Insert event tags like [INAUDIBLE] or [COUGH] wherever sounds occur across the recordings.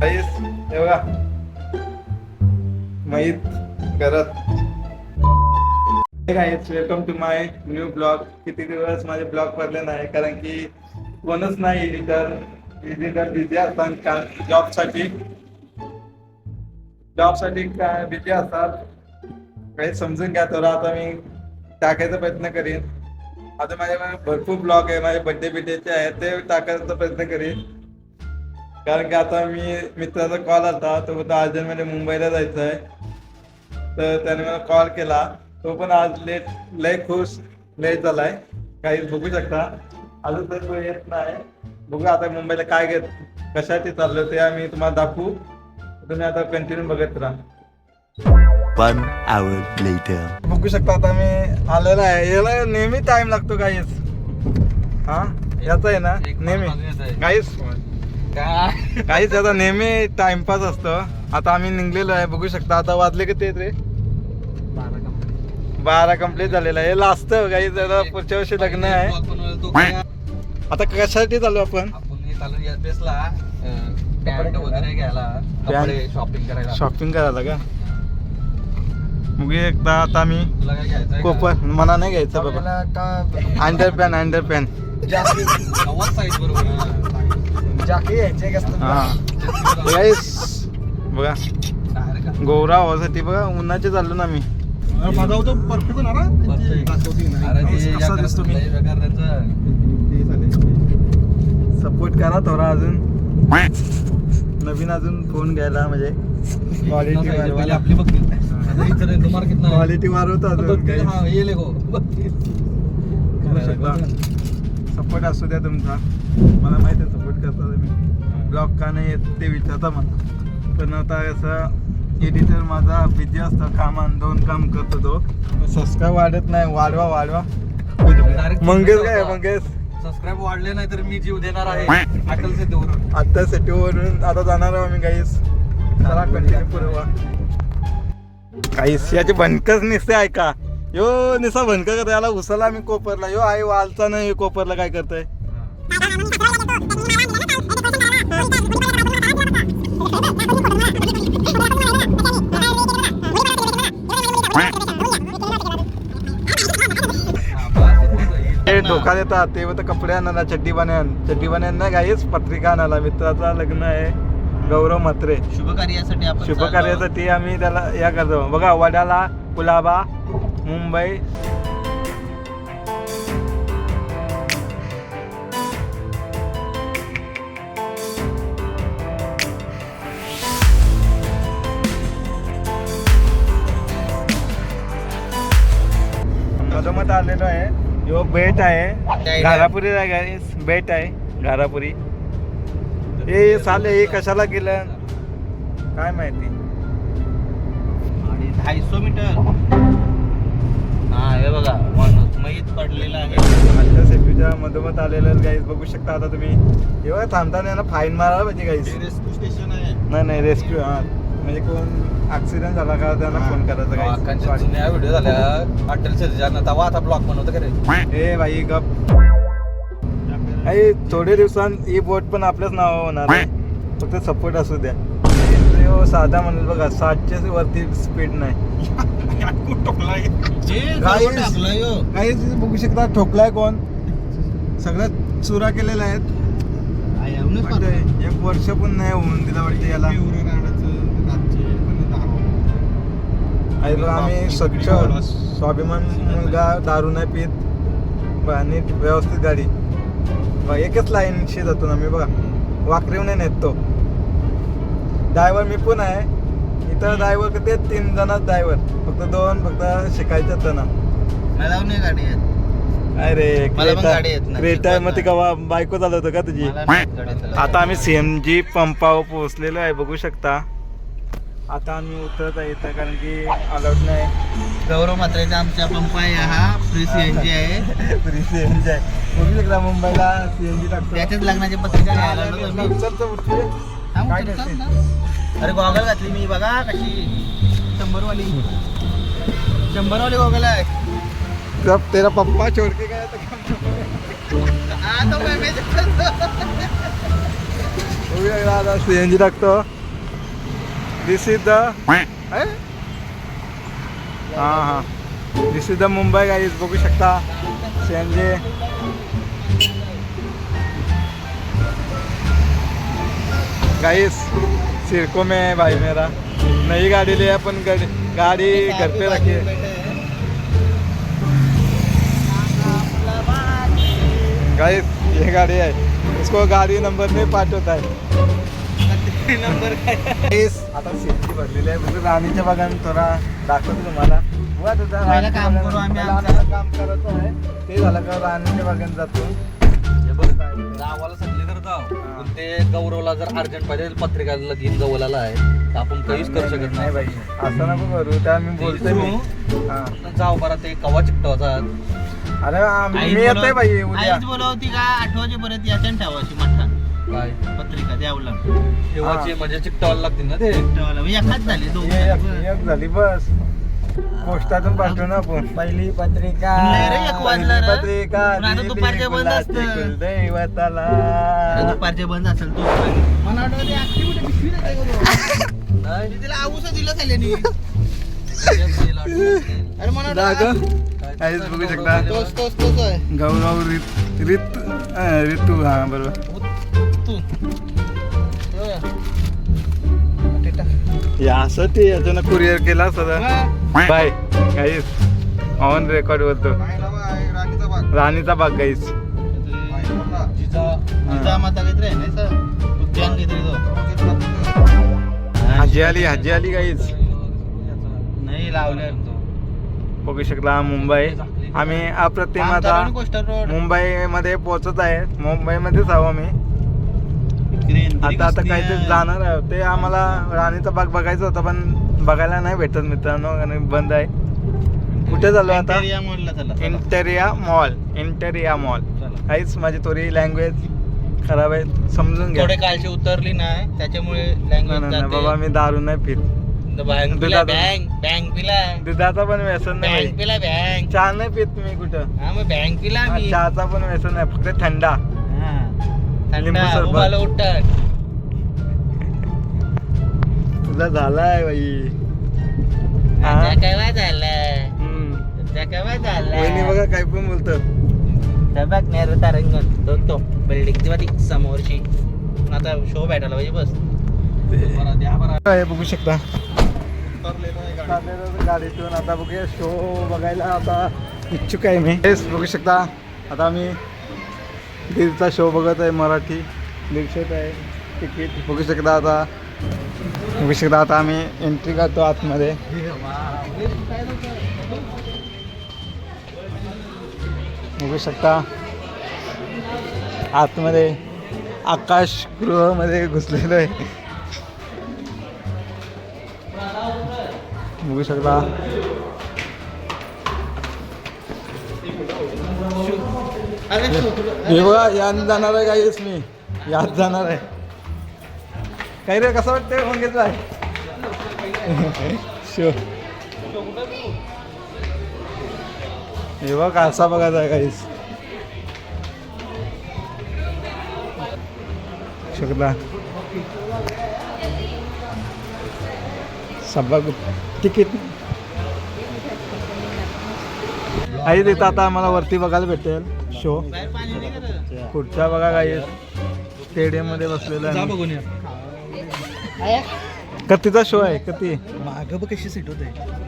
काहीच माहीत करत welcome to my new blog किती दिवस माझे ब्लॉग पडले नाही कारण की कोणच नाही एडिटर एडिटर बिझी असतात का जॉबसाठी जॉबसाठी काय बिझी असतात? काही समजून घ्या तर आता मी टाकायचा प्रयत्न करीन. आता माझ्या भरपूर ब्लॉग आहे माझे बड्डे बिड्डेचे आहेत ते टाकायचा प्रयत्न करीन. कारण की आता मी मित्राचा कॉल आला तो होता अर्जंटमध्ये मुंबईला जायचं आहे तर त्याने मला कॉल केला. तो पण आज लेट लय खुश लेट झालाय काही बघू शकता. अजून तर तो येत नाही. बघू आता मुंबईला काय घेत कशासाठी चाललो ते आम्ही तुम्हाला दाखवू. तुम्ही आता कंटिन्यू बघत राहा. बघू शकता आता मी आलेला आहे. याला नेहमी टाइम लागतो काहीच हा? याचा आहे ना? नेहमी. काहीच काहीच याचा नेहमी टाइमपास असतो. आता आम्ही निघलेलो आहे बघू शकता. आता वाजले किती आहेत रे? बारा कंप्लीट झालेला आहे. लास्ट काही जरा पुढच्या वर्षी लग्न आहे. आता कशासाठी चालू आपण? शॉपिंग करायला. का? मग एकदा आता आम्ही कोपर मला नाही घ्यायचं बाबा. का अंडर पॅन अंडर पॅन नव्वद हा. गाईस बघा. गौरा व्हासाठी बघा उन्हाचे चाललो ना माझा होतो परफेक्ट होणार मी? सपोर्ट करा थोडा अजून. नवीन अजून फोन घ्यायला म्हणजे. क्वालिटी आपली? क्वालिटी अजून हाँ. सपोर्ट असू द्या तुमचा. मला माहिती आहे सपोर्ट करता तुम्ही. ब्लॉग का नाही येत ते विचारता मला पण आता कसं एडिटर माझा बिझी असतो कामान दोन काम करतो तो. सबस्क्राईब वाढत नाही वाढवा वाढवा. मंगेश काय मंगेश? सबस्क्राईब वाढले नाही तर मी जीव देणार आहे. [LAUGHS] अटल सिद्धीवरून आता सेटीवरून आता जाणार आहोत आम्ही काहीच चला कंटिन्यू पुरवा काहीच याची भनकच निसते ऐका. यो निसा भनक करत याला उचलला आम्ही कोपरला. यो आई वालचा नाही कोपरला काय करतोय? धोका देतात. ते होतं कपडे आणायला चड्डी बनायन चड्डी बनायन नाही काहीच पत्रिका आणायला. मित्राचा लग्न आहे. गौरव म्हात्रे. शुभ कार्यासाठी आपण शुभ कार्यासाठी आम्ही त्याला या करतो. बघा वडाला कुलाबा मुंबई मधोमध आलेलो आहे. यो बेट आहे. घारापुरी बेट आहे घारापुरी. हे साले हे कशाला गेलं? काय माहिती? आणि ढाईसो मीटर. हा हे बघा माणूस मैत पडलेला आहे. आजच्या सेफ्टीच्या मधोमध आलेलं गाईज बघू शकता आता तुम्ही. एवढं थांबताना यांना फाईन मारायला पाहिजे गाईज रेस्क्यू स्टेशन आहे. नाही नाही रेस्क्यू हा. म्हणजे कोण ऍक्सिडेंट झाला का त्यांना फोन करायचा जुन्या व्हिडिओ झाल्या अटल सिद्धीच्या तवा आता ब्लॉग बनवतो का रे? ए बाई गप. आई थोडे दिवसांत ही बोट पण आपल्याच नावावर होणार आहे. फक्त सपोर्ट असू द्या. [LAUGHS] साधा म्हणेल बघा सातशे वरती स्पीड नाही. काही बघू शकता ठोकलाय कोण? सगळ्यात चुरा केलेल्या आहेत एक वर्ष पण नाही होऊन दिला वाटतं याला. आई बघा, आम्ही स्वच्छ स्वाभिमान मुलगा दारू नाही पित आणि व्यवस्थित गाडी. बघा, एकच लाईनशी जातो ना मी बघा. वाकरीव नाही नेत तो. ड्रायव्हर मी पण आहे. इथं ड्रायव्हर किती आहेत? तीन जणच ड्रायव्हर. फक्त दोन फक्त शिकायचे त्यांना. गाडी आहे काय रे मला पण गाडी येत नाही. क्रेटा मग ती कवा बायको चालवत होतं का तुझी. आता आम्ही सीएमजी पंपावर पोहोचलेलो आहे. बघू शकता. आता आम्ही उतरत आहे इथं कारण की अलाउड नाही. गौरव मात्रेचा आमच्या पंप आहे हा. फ्री सीएनजी आहे. फ्री सीएनजी आहे. बघू शकता मुंबईला सीएनजी टाकतो त्याच्याच लग्नाची पत्रिका. थांब, काय करते? अरे गॉगल घातली मी बघा कशी. शंभर वाली शंभर वाली गॉगल आहे. जब तेरा पप्पा छोड़ के गया तो क्या हा, तो मैं- सीएनजी टाकतो. दिस इज द हां हां। This is the Mumbai guys बघू शकता. सीएनजी गाइस सिरको में है भाई मेरा. नई गाड़ी लिया अपन गाड़ी गाड़ी घर पे रखी है. गाइस ये गाड़ी है. इसको गाडी नंबर नाही पाठवत आहे नंबर काय? आता सीएनजी भरलेली आहे. बघू राणीच्या बागान थोडा दाखवतो तुम्हाला. बुवा तुझा राणीच्या काम बागान- आम्ही आमचं. आहे. ते झालं का राणीच्या बागान जातो. गावाला सांगले तर जाव पण ते गौरवला जर अर्जंट पाहिजे पत्रिकाला घेऊन गौलाला आहे. तर आपण काहीच करू शकत नाही बाई. असं नको करू. त्या मी बोलतोय मी. हा. जाव बरं ते कवा चिकटवाचा अरे मी येतोय बाई उद्या. आईच बोलावती का आठवाचे परत याच्या ठेवायची मठ्ठा काय? पत्रिका द्यावला ठेवायची म्हणजे चिकटवायला लागतील ना ते? ठेवायला एकाच झाली दोन ये- एक एक झाली बस. पोस्टातून पाठवू ना आपण. पहिली पत्रिका. नाही रे, एक वाजला पहिली रे. पत्रिका. पण आता दिली दुपारच्या बंद गुलाची असतं. कुलदैवताला. दुपारचे बंद असेल तो. मला ते पिशवी नाही? नाही, तिला आऊस दिलं खाल्यानी. अरे मला दाग वाटतं काहीच बघू शकता तोच तोच तोच आहे. गौरव रित रित अं, ऋतू हा बरोबर. या असं ते याच्यानं कुरिअर केला सदा बाय. काहीच. ऑन रेकॉर्ड बोलतो. राणीचा बाग गाईस हाजी आली हाजी आली गाईच नाही लावलं. बघू शकला मुंबई. आम्ही अप्रतिम आता मुंबईमध्ये पोहोचत आहे. मुंबईमध्येच आहो आम्ही. आता आता काहीतरी जाणार आहे. ते आम्हाला राणीचा बाग बघायचा होता पण बघायला नाही भेटत मित्रांनो आणि बंद आहे. कुठे झालो आता? Interia mall Interia mall. काहीच माझी थोडी लँग्वेज खराब आहे समजून घ्या. थोडे कालची उतरली नाही त्याच्यामुळे नाही, बाबा मी दारू नाही पित. दुधाचं- पण व्यसन नाही. चहा नाही पित मी कुठं. बँक पिला चहाचा पण व्यसन नाही फक्त थंडा. लिंबू सरबत. उठतात तुझा झालाय बाई? आता केव्हा झालं हम्म. आता केव्हा वहिनी झालं बघा काय पण बोलतात. बघ नेहरू तारंगण तो तो बिल्डिंग तेव्हा ती समोरची. आता शो भेटायला पाहिजे बस. काय बघू शकता. गाडीतून. आता बघूया शो बघायला आता इच्छुक आहे मी. हेच बघू शकता. आता आम्ही दीडचा शो बघत आहे मराठी. दीडशेच आहे तिकीट. बघू शकता आता. बघू शकता आता आम्ही एंट्री करतो आतमध्ये. बघू शकता. आतमध्ये आकाश गृहामध्ये घुसलेलं आहे. बघू शकता. हे बघा यात जाणार आहे काहीच मी. यात जाणार आहे. काही रे कसं वाटतंय फोन घेतलाय शो हे बघ असा बघायचा आहे काहीच शकला सभा तिकीट. आहे तिथं आता आम्हाला वरती बघायला भेटेल. शो. पुढच्या बघा काही. स्टेडियममध्ये बसलेला बघून? कतीचा शो आहे कती माग बघ कशी सीट होते.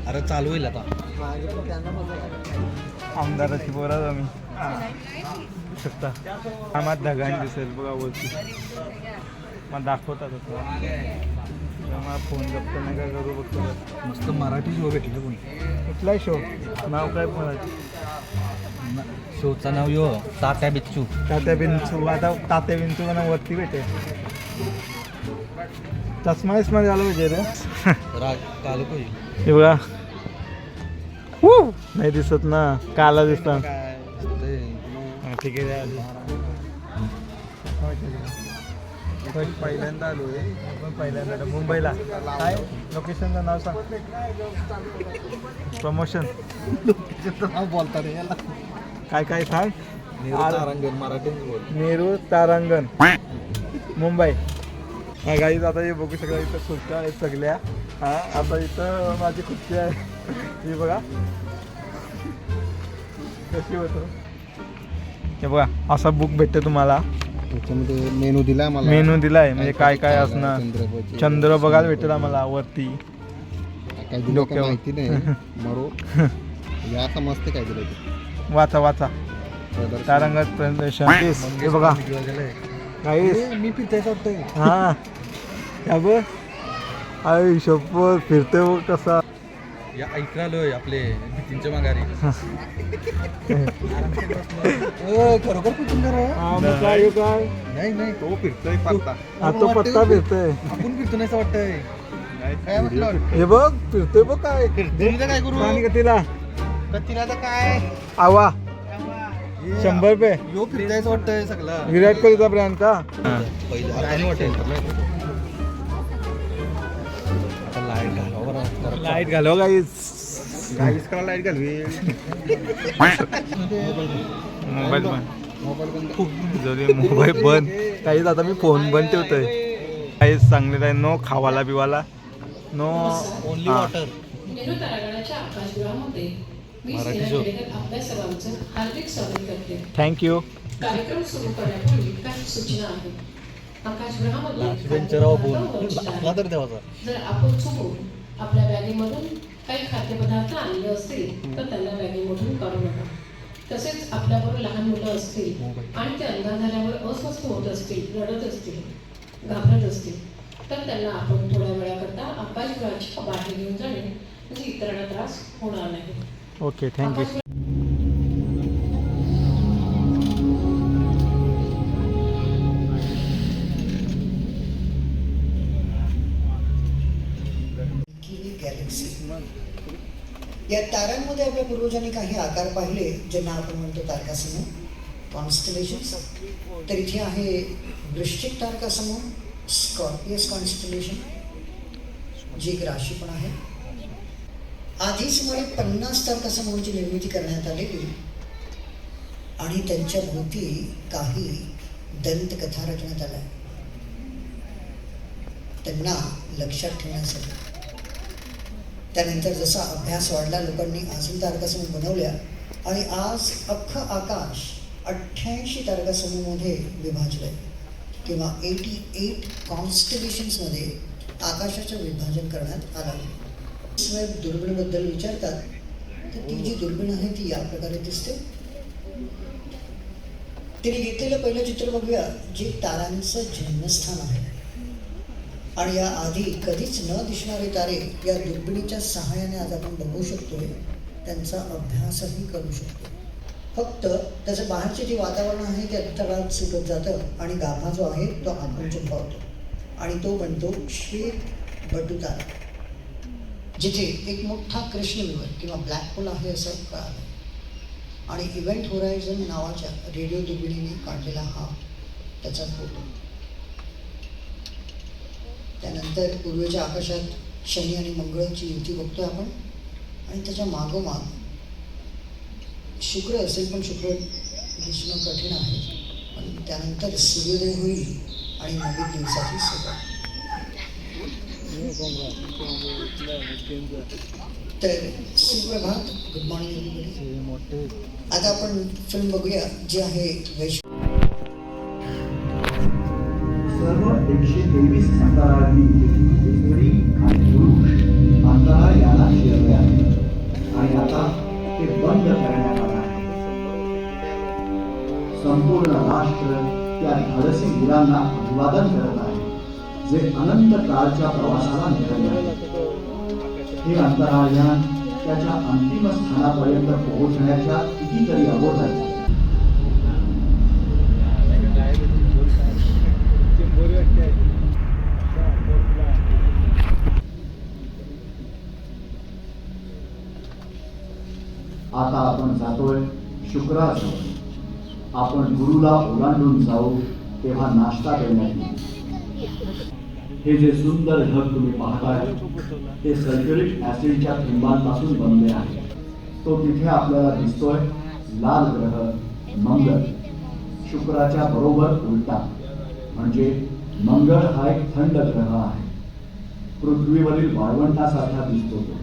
अरे चालू होईल आता. आमदाराची बोला आम्ही. शकता. आम्हाला ढगाण दिसेल बघा वरती. मग दाखवतात मला फोन जप्त नाही काय करू बघतो मस्त मराठी शो भेटले कोण. कुठलाही शो. नाव काय म्हणायचं शोचं नाव यो तात्या बिच्चू तात्या बिंचू आता तात्या बिंचू मला वरती भेटेल चष्मा विस्मा झालं पाहिजे रे. राग होईल हे बघा! नाही दिसत ना काला दिसतात हा, ठीक आहे द्या आधी. पण पहिल्यांदा आलो पण पहिल्यांदा आलो. मुंबईला. काय? लोकेशनचं नाव सांग. प्रमोशन. नाव बोलता रे याला. काय काय सांग तारांगण मराठी बोल. नेहरू तारांगण. मुंबई. हा गाईज आता हे बघू शकता इथं खुर्च्या आहेत सगळ्या. हा आता इथं माझी खुर्ची आहे. ही बघा. कशी होतं? हे बघा असा बुक भेटते तुम्हाला. त्याच्यामध्ये मेनू दिला मला. मेनू दिलाय म्हणजे काय काय असणार. चंद्र बघायला भेटेल आम्हाला वरती. काय दिलं डोक्यावर. माहिती नाही. [LAUGHS] मरो. [LAUGHS] या असं मस्त काय दिलं ते. वाचा वाचा. प्रदर्शन. तारंगात प्रेझेंटेशन [COUGHS] हे बघा. गाईस ए, मी फिरतायचं वाटतंय हा. या बघ. आई शपथ फिरते बघ कसा. या ऐकरालोय आपले भीतींच्या माघारी. खरोखर हा मग काय हे काय? नाही नाही तो फिरतोय पत्ता. हा तो पत्ता फिरतोय. आपण फिरतो नाही असं वाटतंय. काय म्हटलं? हे बघ फिरतोय बघ काय. फिरतोय काय करू आणि का तिला तिला तर काय? आवा. शंभर रुपये. यो फिरतायचं वाटतंय सगळं. विराट कोहलीचा ब्रँड का? पहिलं आता नाही वाटेल. आता लाइट घालावं घालव गाईस गाईस करा लाइट घालवी मोबाईल बंद. मोबाईल बंद. जरी मोबाईल बंद. काहीच आता मी फोन बंद ठेवतोय. काहीच चांगले आहे नो खावाला बिवाला नो ओनली. वॉटर मी सर्वांचं हार्दिक स्वागत करते. थँक्यू कार्यक्रम सुरू करण्यापूर्वी काही सूचना आहेत. आकाशगृहामध्ये जर. आपण चुकून आपल्या बॅगेमधून काही खाद्यपदार्थ आणले असतील तर त्यांना बॅगेमधून काढू नका. तसेच आपल्याबरोबर लहान मुलं असतील आणि ते अंधार झाल्यावर अस्वस्थ होत असतील रडत असतील घाबरत असतील तर त्यांना आपण थोड्या वेळाकरता आकाशगृहाच्या बाहेर घेऊन जाणे म्हणजे इतरांना त्रास होणार नाही. ओके गॅलेक्सी या ताऱ्यांमध्ये आपल्या पूर्वजांनी काही आकार पाहिले ज्यांना आपण म्हणतो तारकासमूह. कॉन्स्टलेशन तर इथे आहे वृश्चिक तारकासमूह स्कॉर्पियस कॉन्स्टलेशन जी एक राशी पण आहे. आधी सुमारे पन्नास तारकासमूहांची निर्मिती करण्यात आलेली आणि त्यांच्या भोवती काही दंतकथा रचण्यात आल्या. त्यांना लक्षात ठेवण्यासाठी. त्यानंतर जसा अभ्यास वाढला लोकांनी अजून तारकासमूह बनवल्या आणि आज अख्खं आकाश अठ्ठ्याऐंशी तारकासमूहमध्ये विभाजलं आहे किंवा एटी एट कॉन्स्टिट्युशन्समध्ये आकाशाचं विभाजन करण्यात आलं. आहे वेब दुर्बिणबद्दल विचारतात तर ती जी दुर्बीण आहे ती या प्रकारे दिसते. तिने घेतलेलं पहिलं चित्र बघूया जे तारांचं जन्मस्थान आहे. आणि या आधी कधीच न दिसणारे तारे या दुर्बिणीच्या सहाय्याने आज आपण बघू शकतोय त्यांचा अभ्यासही करू शकतो फक्त त्याचं बाहेरचे जे वातावरण आहे ते अंतराळात सुटत जातं आणि गाभा जो आहे तो आपण पावतो आणि तो म्हणतो श्वेत बटू तारा जिथे एक मोठा कृष्णविवर किंवा ब्लॅक होल आहे असं कळालं. आणि इव्हेंट होरायझन नावाच्या रेडिओ दुर्बिणीने काढलेला हा त्याचा फोटो त्यानंतर पूर्वेच्या आकाशात शनी आणि मंगळची युती बघतोय आपण. आणि त्याच्या मागोमाग शुक्र असेल पण शुक्र दिसणं कठीण आहे. पण त्यानंतर सूर्योदय होईल आणि नवीन दिवसाची सुरुवात. तर सुप्रभात गुड मॉर्निंग आता आपण फिल्म बघूया जी आहे वैश्व सर्व एकशे तेवीस अंतराळी जे अनंत काळच्या प्रवासाला निघाले हे अंतराळयान त्याच्या अंतिम स्थानापर्यंत पोहोचण्याच्या कितीतरी अबोध आहे आता आपण जातोय शुक्राजवळ आपण गुरुला ओलांडून जाऊ तेव्हा नाश्ता करण्यात येईल. हे जे सुंदर ढग तुम्ही पाहताय ते सल्फ्युरिक ऍसिडच्या थेंबांपासून बनले आहे. तो तिथे आपल्याला दिसतोय लाल ग्रह मंगळ शुक्राच्या बरोबर उलटा. म्हणजे मंगळ हा एक थंड ग्रह आहे. पृथ्वीवरील वाळवंटासारखा दिसतो तो.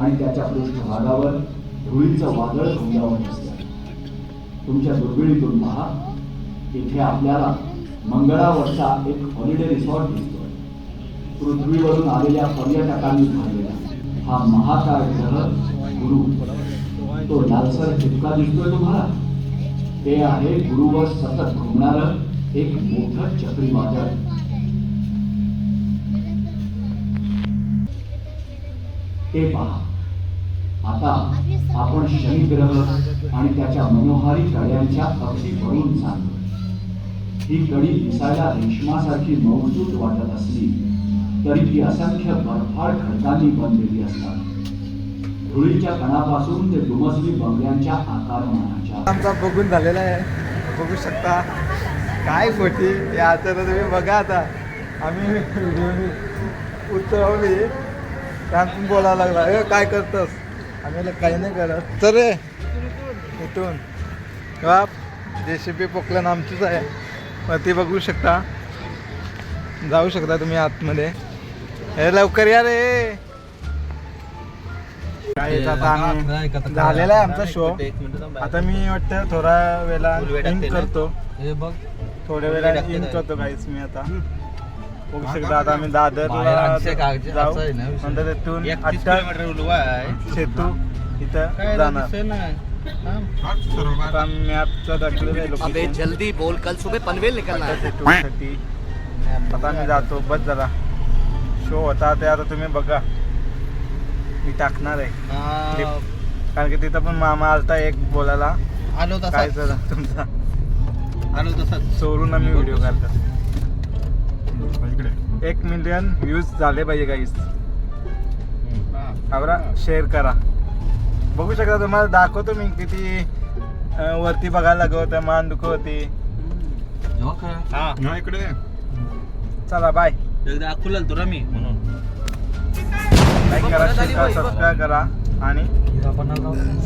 आणि त्याच्या पृष्ठभागावर धुळीचं वादळ घोंगावत असतं तुमच्या दुर्बिणीतून पहा. इथे आपल्याला मंगळावरचा एक हॉलिडे रिसॉर्ट दिसतो पृथ्वीवरून आलेल्या पर्यटकांनी भरलेला हा महाकाय ग्रह गुरु. तो लालसर ठिपका दिसतोय तुम्हाला? ते आहे गुरुवर सतत घुमणार एक मोठं चक्रीवादळ. ते पहा. आता आपण शनिग्रह आणि त्याच्या मनोहारी कड्यांच्या अगदी वरून चाललो ही कडी दिसायला रेशमासारखी मौजूद वाटत असली. तरी ती असंख्य भरफार खडकांनी बनलेली असतात. धुळीच्या कणापासून ते दुमसली बंगल्यांच्या आकारमानाच्या. आमचा बघून झालेला आहे. बघू शकता काय मोठी या आता तुम्ही बघा आता. आम्ही उतरवली. त्यातून बोलायला लागला. ए काय करतस? आम्ही काही नाही करत. तर रे. इथून बाप जे सी पी पोकलन आमचीच आहे. वरती बघू शकता. जाऊ शकता तुम्ही आतमध्ये. हे लवकर या रे. काय आता आम्ही झालेला आहे आमचा शो. आता मी वाटतं थोडा वेळा इन? करतो. हे बघ. थोड्या वेळा इन? करतो काहीच मी आता. बघू शकता आता आम्ही दादर जाऊ. नंतर तिथून एकतीस अट्टा किलोमीटर उलवा आहे सेतू इथं जाणार. मॅपचं आहे लोकेशन जल्दी बोल कल सुबह पनवेल निकलना है। आता मी जातो बस जरा. शो होता ते आता तुम्ही बघा. मी टाकणार आहे. कारण की तिथं पण मामा आलता एक बोलायला. आलो काय तसा सर तुमचा? आलो तसाच. चोरून आम्ही व्हिडिओ काढतो एक मिलियन व्ह्यूज झाले पाहिजे काहीच आवरा शेअर करा. बघू शकता तुम्हाला दाखवतो मी किती वरती बघायला लागत होतं मान दुख होती. हो का? हा चला बाय एकदा अकोल्याला तुला मी म्हणून. लाईक करा शेअर करा सबस्क्राईब करा आणि.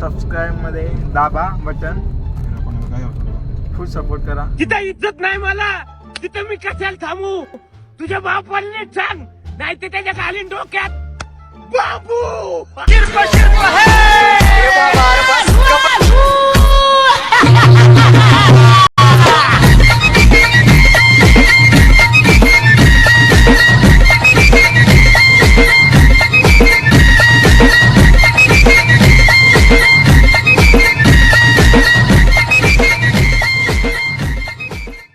सबस्क्राईबमध्ये दाबा बटन. फुल सपोर्ट करा. तिथं इज्जत नाही मला तिथं मी कशाला थांबू? तुझ्या बापाने सांग नाही ते त्याच्याखाली डोक्यात बाबू. शिरको शिरको हे!